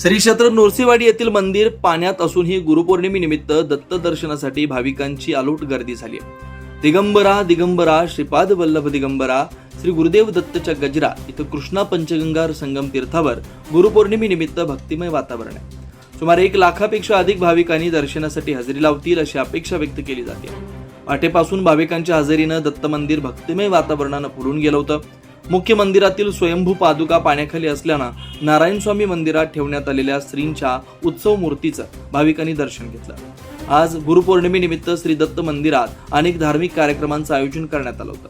श्री क्षेत्र नोरसीवाडी येथील मंदिर पाण्यात असूनही गुरुपौर्णिमेनिमित्त दत्त दर्शनासाठी भाविकांची आलोट गर्दी झाली आहे. दिगंबरा दिगंबरा श्रीपाद वल्लभ दिगंबरा श्री गुरुदेव दत्तच्या गजरा इथं कृष्णा पंचगंगार संगम तीर्थावर गुरुपौर्णिमेनिमित्त भक्तिमय वातावरण आहे. सुमारे एक लाखापेक्षा अधिक भाविकांनी दर्शनासाठी हजेरी लावतील अशी अपेक्षा व्यक्त केली जाते. पहाटेपासून भाविकांच्या हजेरीनं दत्त मंदिर भक्तिमय वातावरणानं फुलून गेलं होतं. मुख्य मंदिरातील स्वयंभू पादुका पाण्याखाली असल्यानं नारायण स्वामी मंदिरात ठेवण्यात आलेल्या श्रींच्या उत्सव मूर्तीचं भाविकांनी दर्शन घेतलं. आज गुरुपौर्णिमेनिमित्त श्री दत्त मंदिरात अनेक धार्मिक कार्यक्रमांचं आयोजन करण्यात आलं होतं.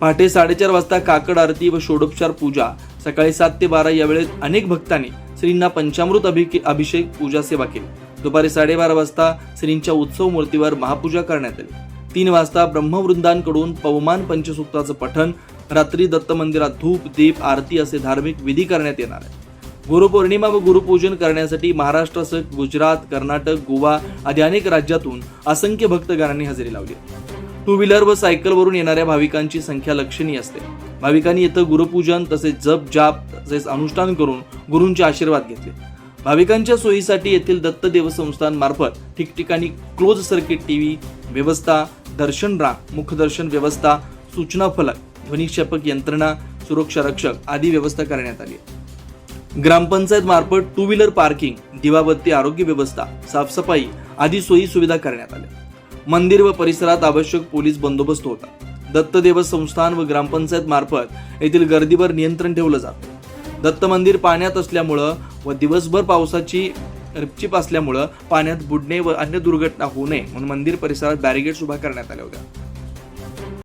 पहाटे साडेचार वाजता काकड आरती व षोडोपचार पूजा सकाळी सात ते बारा या वेळेत अनेक भक्तांनी श्रींना पंचामृत अभिके अभिषेक पूजा सेवा केली. दुपारी साडेबारा वाजता श्रींच्या उत्सव मूर्तीवर महापूजा करण्यात आली. तीन वाजता ब्रह्मवृंदांकडून पवमान पंचसूक्ताचं पठण रात्री दत्त मंदिरात धूप दीप आरती असे धार्मिक विधी करण्यात येणार आहे गुरुपौर्णिमा व गुरुपूजन करण्यासाठी महाराष्ट्रासह गुजरात कर्नाटक गोवा आदी अनेक राज्यातून असंख्य भक्तगणांनी हजेरी लावली टू व्हीलर व सायकलवरून येणाऱ्या भाविकांची संख्या लक्षणीय असते. भाविकांनी इथं गुरुपूजन तसेच जप जाप तसेच अनुष्ठान करून गुरूंचे आशीर्वाद घेतले. भाविकांच्या सोयीसाठी येथील दत्त देवसंस्थांमार्फत ठिकठिकाणी क्लोज सर्किट टीव्ही व्यवस्था दर्शन रांग मुखदर्शन व्यवस्था सूचना फलक ध्वनिक्षेपक यंत्रणा सुरक्षा रक्षक आदी व्यवस्था करण्यात आली ग्रामपंचायत मार्फत टू व्हीलर पार्किंग दिवाबत्ती आरोग्य व्यवस्था साफसफाई आदी सोयी सुविधा करण्यात आल्या. मंदिर व परिसरात आवश्यक पोलीस बंदोबस्त होता. दत्तदेव संस्थान व ग्रामपंचायत मार्फत येथील गर्दीवर नियंत्रण ठेवलं जातं. दत्त मंदिर पाण्यात असल्यामुळं व दिवसभर पावसाची रिपचिप असल्यामुळं पाण्यात बुडणे व अन्य दुर्घटना होऊ नये म्हणून मंदिर परिसरात बॅरिगेड्स उभा करण्यात आल्या होत्या